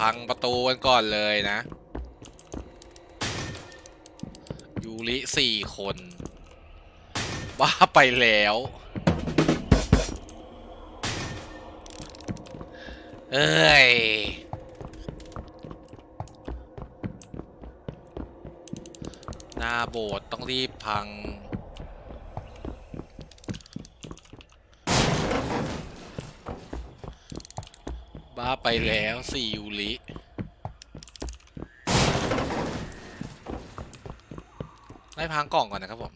พังประตูกันก่อนเลยนะ ยูริสี่คนบ้าไปแล้ว เอ้ยหน้าโบสถ์ต้องรีบพังาไปแล้วสี่ยูริไล่พังกล่องก่อนนะครับผม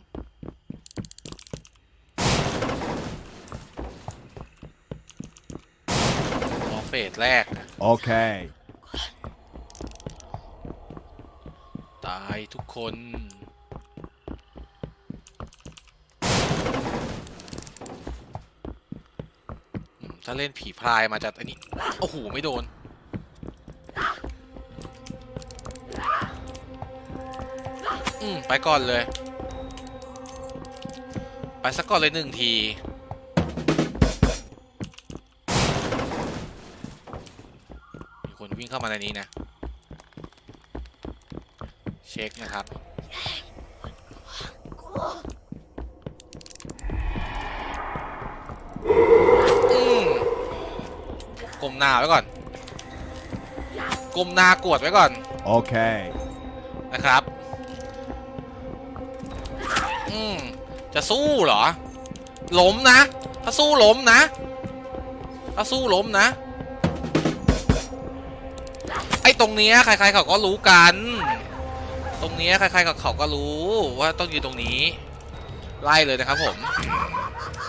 รอเฟสแรก Okay. ตายทุกคน ถ้าเล่นผีพรายมาจะอันนี้ โอ้โห ไม่โดน อืม ไปก่อนเลย ไปสักก่อนเลยหนึ่งที มีคนวิ่งเข้ามาในนี้นะ เช็คนะครับ ก้มหน้าไว้ก่อน ก้มหน้ากวดไว้ก่อน Okay. นะครับ อืม จะสู้เหรอ ล้มนะ ถ้าสู้ล้มนะ ถ้าสู้ล้มนะ ไอ้ตรงเนี้ยใครๆเขาก็รู้กัน ตรงเนี้ยใครๆเขาก็รู้ว่าต้องอยู่ตรงนี้ ไล่เลยนะครับผม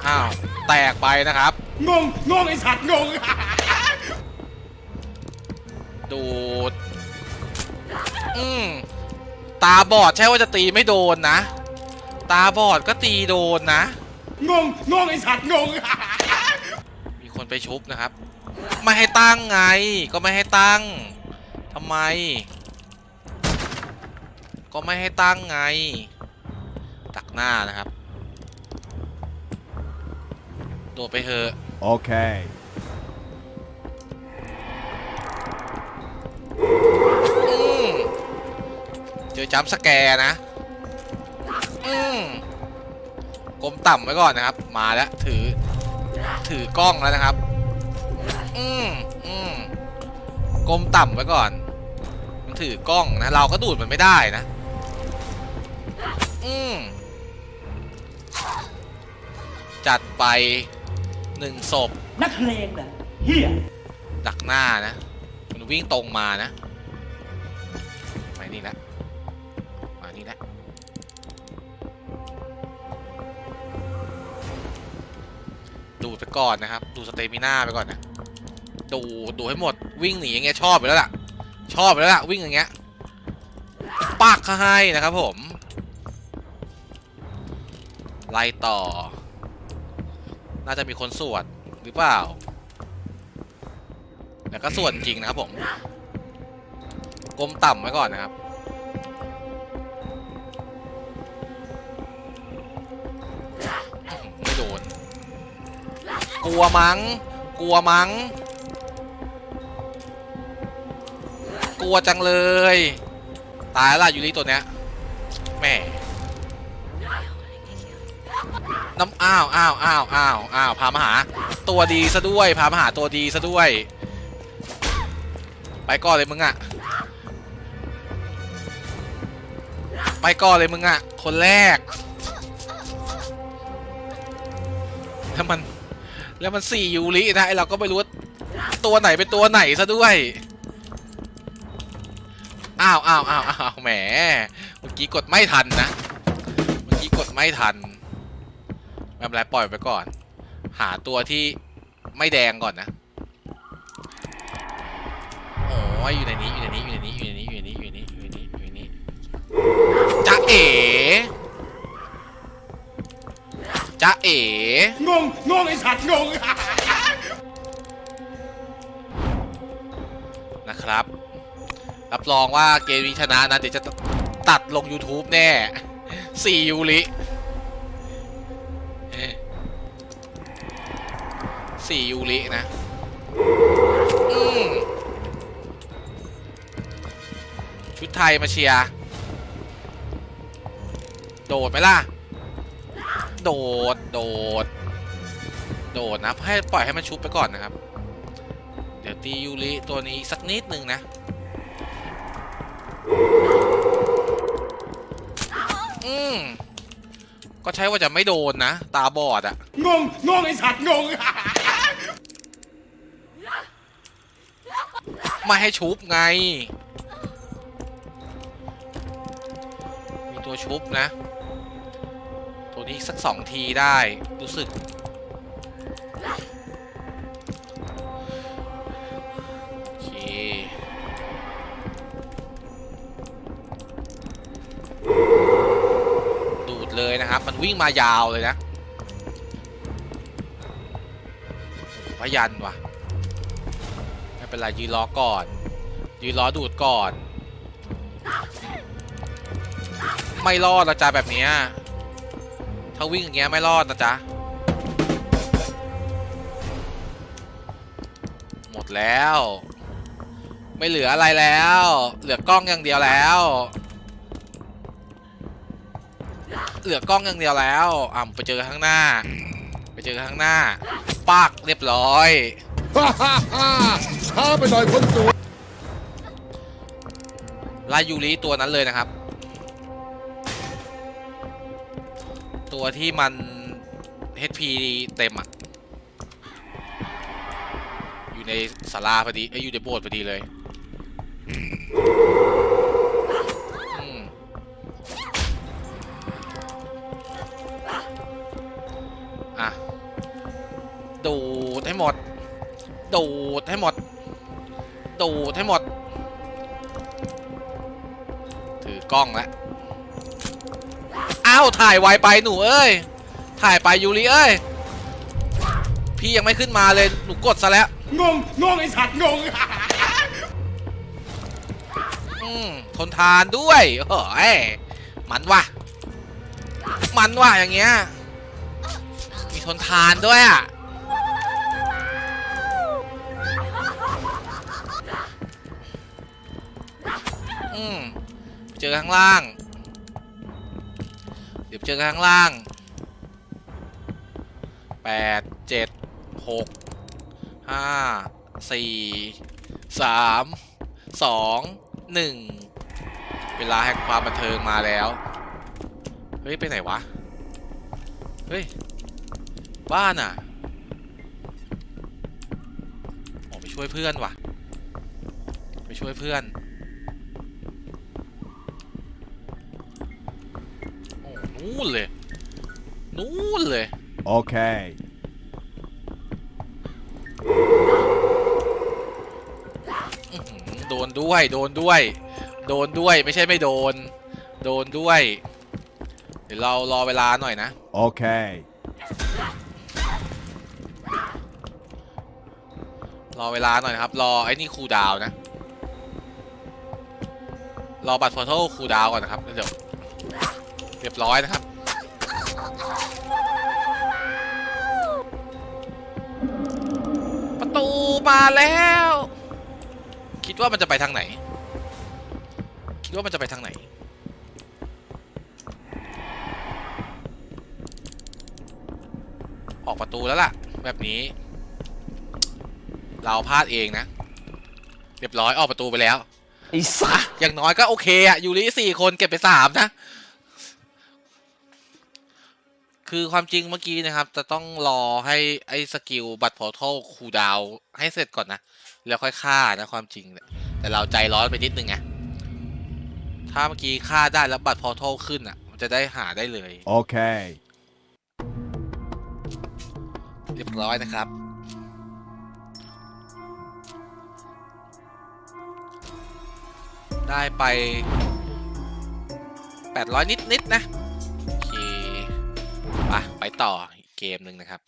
อ้าว แตกไปนะครับ งง งงไอสัตว์งง ดูด อืมตาบอดใช่ว่าจะตีไม่โดนนะ ตาบอดก็ตีโดนนะ งง งงไอสัตว์งง มีคนไปชุบนะครับ ไม่ให้ตั้งไง ก็ไม่ให้ตั้งทำไม ก็ไม่ให้ตั้งไง ตักหน้านะครับ โดดไปเถอะ Okay. จอจัมป์สแกร์นะ อืมกลมต่ำไว้ก่อนนะครับ มาแล้วถือ ถือกล้องแล้วนะครับ อืมอืมกลมต่ำไว้ก่อน มันถือกล้องนะ เราก็ดูดมันไม่ได้นะ อืมจัดไปหนึ่งศพ นักเลงเหรอเฮียดักหน้านะ มันวิ่งตรงมานะมานี่ละ ดูดไปก่อนนะครับ ดูสเตมิน่าไปก่อนนะ ดูดูให้หมดวิ่งหนีอย่างเงี้ยชอบไปแล้วล่ะ ชอบไปแล้วล่ะวิ่งอย่างเงี้ยปักเขาให้นะครับผม ไล่ต่อ น่าจะมีคนสวดหรือเปล่า แต่ก็ส่วนจริงนะครับผมกลมต่ำไว้ก่อนนะครับ กลัวมัง้ง กลัวมัง้ง กลัวจังเลย ตายละยูริตัวเนี้ยแหม่น้ำอ้าวอ้าวอ้าวอ้าวอ้าวพามาหา ตัวดีซะด้วยพามาหาตัวดีซะด้วย ไปก่อนเลยมึงอะไปก่อนเลยมึงอะคนแรกแล้วมัน แล้วมันสี่ยูรินะไอเราก็ไม่รู้ตัวไหนเป็นตัวไหนซะด้วย อ้าวอ้าวอ้าวอ้าวแหม เมื่อกี้กดไม่ทันนะ เมื่อกี้กดไม่ทัน ไม่เป็นไรปล่อยไปก่อน หาตัวที่ไม่แดงก่อนนะโอ้ยอยู่ในนี้อยู่ในนี้อยู่ในนี้อยู่ในนี้อยู่ในนี้อยู่ในนี้อยู่ในนี้จะเอ๋ จ๊ะเอ๋งงงงไอสัตว์งงนะครับ รับรองว่าเกมนี้ชนะนะ เดี๋ยวจะตัดลง YouTube แน่สี่ยูริสี่ยูรินะอืมชุดไทยมาเชียร์ โดดไหมล่ะ โดด โดด โดดนะครับให้ปล่อยให้มันชุบไปก่อนนะครับ เดี๋ยวตียูริตัวนี้สักนิดหนึ่งนะ อืมก็ใช้ว่าจะไม่โดนนะ ตาบอดอะงง งงไอ้สัตว์งง ไม่ให้ชุบไง มีตัวชุบนะตัว นี้สักสองทีได้รู้สึก โอเค ดูดเลยนะครับ มันวิ่งมายาวเลยนะพยันว่ะ ไม่เป็นไรยืนรอก่อน ยืนรอดูดก่อน ไม่รอดนะจ๊ะแบบเนี้ย ถ้าวิ่งอย่างเงี้ยไม่รอดนะจ๊ะ หมดแล้ว ไม่เหลืออะไรแล้ว เหลือกล้องอย่างเดียวแล้ว เหลือกล้องอย่างเดียวแล้วอะไปเจอข้างหน้า ไปเจอข้างหน้าปากเรียบร้อยช้าไปหน่อยคนสวยไล่ยูริตัวนั้นเลยนะครับ ตัวที่มัน HP เต็มอะอยู่ในศาลาพอดีเอ้ยอยู่ในโบสถ์พอดีเลยอะ ดูดให้หมด ดูดให้หมด ดูดให้หมด ถือกล้องแล้วาวถ่ายไวไปหนูเอ้ย ถ่ายไปยูริเอ้ย พี่ยังไม่ขึ้นมาเลยหนูกดซะแล้ว งง งงไอ้สัตว์งง อืมทนทานด้วยเฮ้ยมันว่ะ มันว่ะอย่างเงี้ย มีทนทานด้วยอะอืมเจอข้างล่างเดี๋ยวเจอกันข้างล่างแปดเจ็ดหกห้าสี่สามสองหนึ่งเวลาแห่งความบันเทิงมาแล้ว เฮ้ย ไปไหนวะ เฮ้ย บ้านอะออกไปช่วยเพื่อนว่ะ ไปช่วยเพื่อน นู่นเลย นู่นเลย Okay. อื้อหือโดนด้วย โดนด้วย โดนด้วย ไม่ใช่ไม่โดน โดนด้วย เดี๋ยวเรารอเวลาหน่อยนะ Okay. รอเวลาหน่อยนะครับ รอไอ้นี่คูลดาวน์นะ รอบัตรพอร์ทัลคูลดาวน์ก่อนนะครับแล้วเดี๋ยวเรียบร้อยนะครับ ประตูมาแล้ว คิดว่ามันจะไปทางไหน คิดว่ามันจะไปทางไหน ออกประตูแล้วล่ะ แบบนี้ เราพลาดเองนะ เรียบร้อยออกประตูไปแล้วไอ้สัสอย่างน้อยก็โอเคอะยูริสี่คนเก็บไปสามนะ คือความจริงเมื่อกี้นะครับ จะต้องรอให้ไอ้สกิลบัตรพอร์ทัลคูลดาวน์ให้เสร็จก่อนนะ แล้วค่อยฆ่านะความจริงเนี่ยแต่เราใจร้อนไปนิดนึงไงถ้าเมื่อกี้ฆ่าได้แล้วบัตรพอร์ทัลขึ้นอะมันจะได้หาได้เลย Okay. เรียบร้อยนะครับ ได้ไป 800 นิดๆนะโอเค ไปไปต่ออีกเกมหนึ่งนะครับ